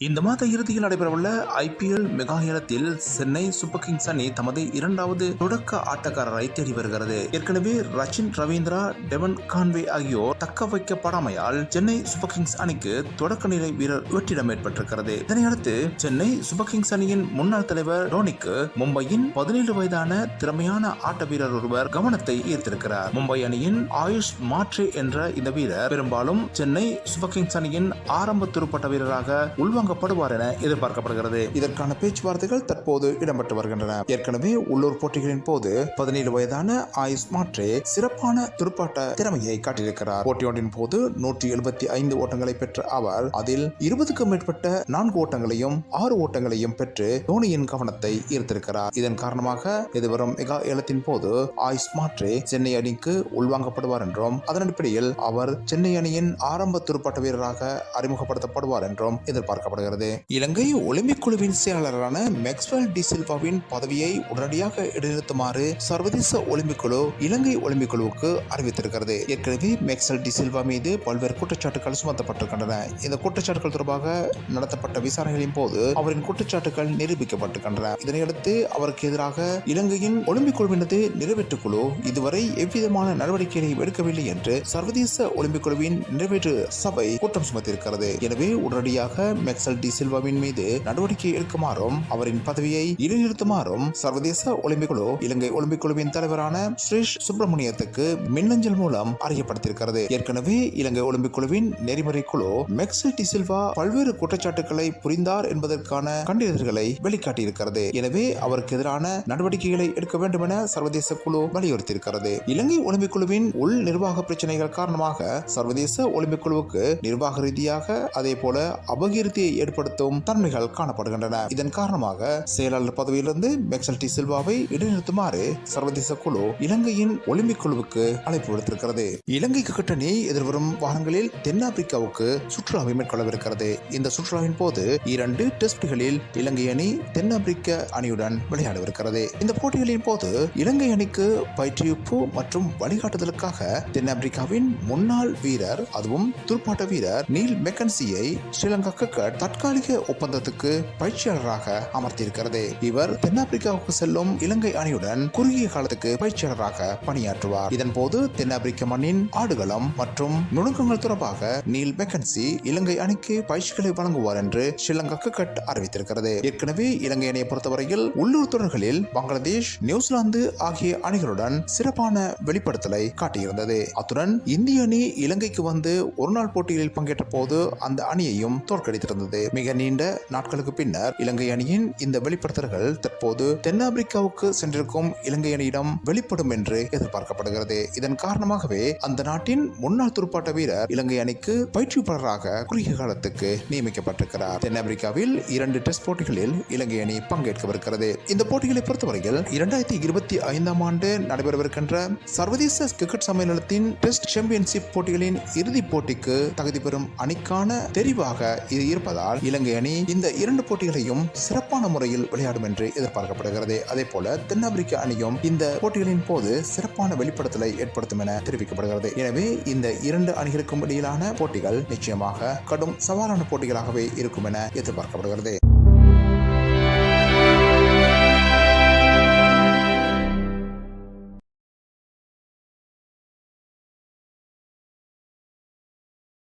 இந்த மாத இறுதியில் நடைபெறவுள்ள ஐபிஎல் மெகா ஏலத்தில் சென்னை சூப்பர் கிங்ஸ் அணி தமது இரண்டாவது தொடக்க ஆட்டக்காரரை தேடி வருகிறது. ஏற்கனவே ரச்சின் ரவீந்திரா டெவன் கான்வே ஆகியோர் தக்க வைக்கப்படாமையால் சென்னை சூப்பர் கிங்ஸ் அணிக்கு தொடக்க நிலை வீரர் வெற்றிடம் ஏற்பட்டிருக்கிறது. இதனையடுத்து சென்னை சூப்பர் கிங்ஸ் அணியின் முன்னாள் தலைவர் டோனிக்கு மும்பையின் பதினேழு வயதான திறமையான ஆட்ட வீரர் ஒருவர் கவனத்தை ஈர்த்திருக்கிறார். மும்பை அணியின் ஆயுஷ் மாட்ரே என்ற இந்த வீரர் பெரும்பாலும் சென்னை சூப்பர் கிங்ஸ் அணியின் ஆரம்ப துருப்பட்ட வீரராக உள்வாங்க வாங்கப்படுவார் என எதிர்பார்க்கப்படுகிறது. இதற்கான பேச்சுவார்த்தைகள் தற்போது இடம்பெற்று வருகின்றன. ஏற்கனவே உள்ளூர் போட்டிகளின் போது பதினேழு வயதான ஆயுஷ் மாட்ரே சிறப்பான துடுப்பாட்ட திறமையை காட்டியிருக்கிறார். போட்டியொன்றின் போது நூற்றி எழுபத்தி ஐந்து ஓட்டங்களை பெற்ற அவர் அதில் இருபதுக்கும் மேற்பட்ட நான்கு ஓட்டங்களையும் ஆறு ஓட்டங்களையும் பெற்று தோனியின் கவனத்தை ஈர்த்திருக்கிறார். இதன் காரணமாக எதிர்வரும் மெகா ஏலத்தின் போது ஆயுஷ் மாட்ரே சென்னை அணிக்கு உள்வாங்கப்படுவார் என்றும் அதன் அடிப்படையில் அவர் சென்னை அணியின் ஆரம்ப துடுப்பாட்ட வீரராக அறிமுகப்படுத்தப்படுவார் என்றும் எதிர்பார்க்கப்படுகிறது. இலங்கை ஒலிம்பிக் குழுவின் செயலாளரான மேக்ஸ்வெல் டி சில்வாவின் பதவியை உடனடியாக இடைநிறுத்துமாறு சர்வதேச ஒலிம்பிக் குழு இலங்கை ஒலிம்பிக் குழுவுக்கு அறிவித்திருக்கிறது. ஏற்கனவே மேக்ஸ்வெல் டி சில்வா மீது பல்வேறு குற்றச்சாட்டுகள் சுமத்தப்பட்டிருக்கின்றன. இந்த குற்றச்சாட்டுகள் தொடர்பாக நடத்தப்பட்ட விசாரணைகளின் போது அவரின் குற்றச்சாட்டுகள் நிரூபிக்கப்பட்டிருக்கின்றன. இதனையடுத்து அவருக்கு எதிராக இலங்கையின் ஒலிம்பிக் குழுவினது நிறைவேற்று குழு இதுவரை எவ்விதமான நடவடிக்கைகளை எடுக்கவில்லை என்று சர்வதேச ஒலிம்பிக் குழுவின் நிறைவேற்று சபை குற்றம் சுமத்தியிருக்கிறது. எனவே உடனடியாக மேக்ஸ் மெக்சல் டி சில்வாவின் மீது நடவடிக்கை எடுக்குமாறும் அவரின் பதவியை இடைநிறுத்துமாறும் சர்வதேச ஒலிம்பிக் குழு இலங்கை ஒலிம்பிக் குழுவின் தலைவரான ஸ்ரீஷ் சுப்பிரமணியத்துக்கு மின்னஞ்சல் மூலம் அறியப்படுத்தியிருக்கிறது. ஏற்கனவே இலங்கை ஒலிம்பிக் குழுவின் நெறிமுறை குழு மெக்சல் டி சில்வா பல்வேறு குற்றச்சாட்டுகளை புரிந்தார் என்பதற்கான கண்டறிதல்களை வெளிக்காட்டியிருக்கிறது. எனவே அவருக்கு எதிரான நடவடிக்கைகளை எடுக்க வேண்டும் என சர்வதேச குழு வலியுறுத்தியிருக்கிறது. இலங்கை ஒலிம்பிக் குழுவின் உள் நிர்வாக பிரச்சனைகள் காரணமாக சர்வதேச ஒலிம்பிக் குழுவுக்கு நிர்வாக ரீதியாக அதே போல அபகீர்த்தியை ஏற்படுத்தும் தன்மைகள் காணப்படுகின்றன. இதன் காரணமாக செயலாளர் பதவியிலிருந்து மெக்சல்டி சில்வாவை இடைநிறுத்துமாறு சர்வதேச குழு இலங்கையின் ஒலிம்பிக் குழுவுக்கு அழைப்பு விடுத்திருக்கிறது. இலங்கை கட்டணி எதிர்வரும் வாரங்களில் தென்னாப்பிரிக்காவுக்கு சுற்றுலாவை மேற்கொள்ளவிருக்கிறது. இந்த சுற்றுலாவின் போது இரண்டு டெஸ்ட்களில் இலங்கை அணி தென்னாப்பிரிக்க அணியுடன் விளையாடவிருக்கிறது. இந்த போட்டிகளின் போது இலங்கை அணிக்கு பயிற்றுவிப்பு மற்றும் வழிகாட்டுதலுக்காக தென்னாப்பிரிக்காவின் முன்னாள் வீரர் அதுவும் துடுப்பாட்ட வீரர் நீல் மெக்கன்சியை ஸ்ரீலங்கா கிரிக்கெட் தற்காலிக ஒப்பந்தத்துக்கு பயிற்சியாளராக அமர்த்தியிருக்கிறது இவர் தென்னாப்பிரிக்காவுக்கு செல்லும் இலங்கை அணியுடன் குறுகிய காலத்துக்கு பயிற்சியாளராக பணியாற்றுவார். இதன் போது தென்னாப்பிரிக்க மண்ணின் ஆடுகளம் மற்றும் நுணுக்கங்கள் தொடர்பாக நீல் மெக்கன்சி இலங்கை அணிக்கு பயிற்சிகளை வழங்குவார் என்று ஸ்ரீலங்கா கிரிக்கெட் அறிவித்திருக்கிறது. ஏற்கனவே இலங்கை அணியை பொறுத்தவரையில் உள்ளூர் தொடர்களில் பங்களாதேஷ் நியூசிலாந்து ஆகிய அணிகளுடன் சிறப்பான வெளிப்படுத்தலை காட்டியிருந்தது. அத்துடன் இந்திய அணி இலங்கைக்கு வந்து ஒருநாள் போட்டிகளில் பங்கேற்ற போது அந்த அணியையும் தோற்கடித்திருந்தது. மிக நீண்ட நாட்களுக்கு பின்னர் இலங்கை அணியின் இந்த வெளிப்படுத்தல்கள் தற்போது தென்னாப்பிரிக்காவுக்கு சென்றிருக்கும் இலங்கை அணியிடம் வெளிப்படும் என்று எதிர்பார்க்கப்படுகிறது. இதன் காரணமாகவே அந்த நாட்டின் முன்னாள் துடுப்பாட்ட வீரர் இலங்கை அணிக்கு பயிற்சியாளராக குறுகிய காலத்துக்கு நியமிக்கப்பட்டிருக்கிறார். தென்னாப்பிரிக்காவில் இரண்டு டெஸ்ட் போட்டிகளில் இலங்கை அணி பங்கேற்கவிருக்கிறது. இந்த போட்டிகளை பொறுத்தவரையில் இரண்டாயிரத்தி இருபத்தி ஐந்தாம் ஆண்டு நடைபெறவிருக்கின்ற சர்வதேச கிரிக்கெட் சம்மேளனத்தின் டெஸ்ட் சாம்பியன்ஷிப் போட்டிகளின் இறுதிப் போட்டிக்கு தகுதி பெறும் அணிக்கான தெரிவாக இது இருப்பதால் இலங்கை அணி இந்த இரண்டு போட்டிகளையும் சிறப்பான முறையில் விளையாடும் என்று எதிர்பார்க்கப்படுகிறது. அதே போல தென்னாப்பிரிக்க அணியும் இந்த போட்டிகளின் போது சிறப்பான வெளிப்படுத்தலை ஏற்படுத்தும் என தெரிவிக்கப்படுகிறது. எனவே இந்த இரண்டு அணிகளுக்கும் இடையிலான போட்டிகள் நிச்சயமாக கடும் சவாலான போட்டிகளாகவே இருக்கும் என எதிர்பார்க்கப்படுகிறது.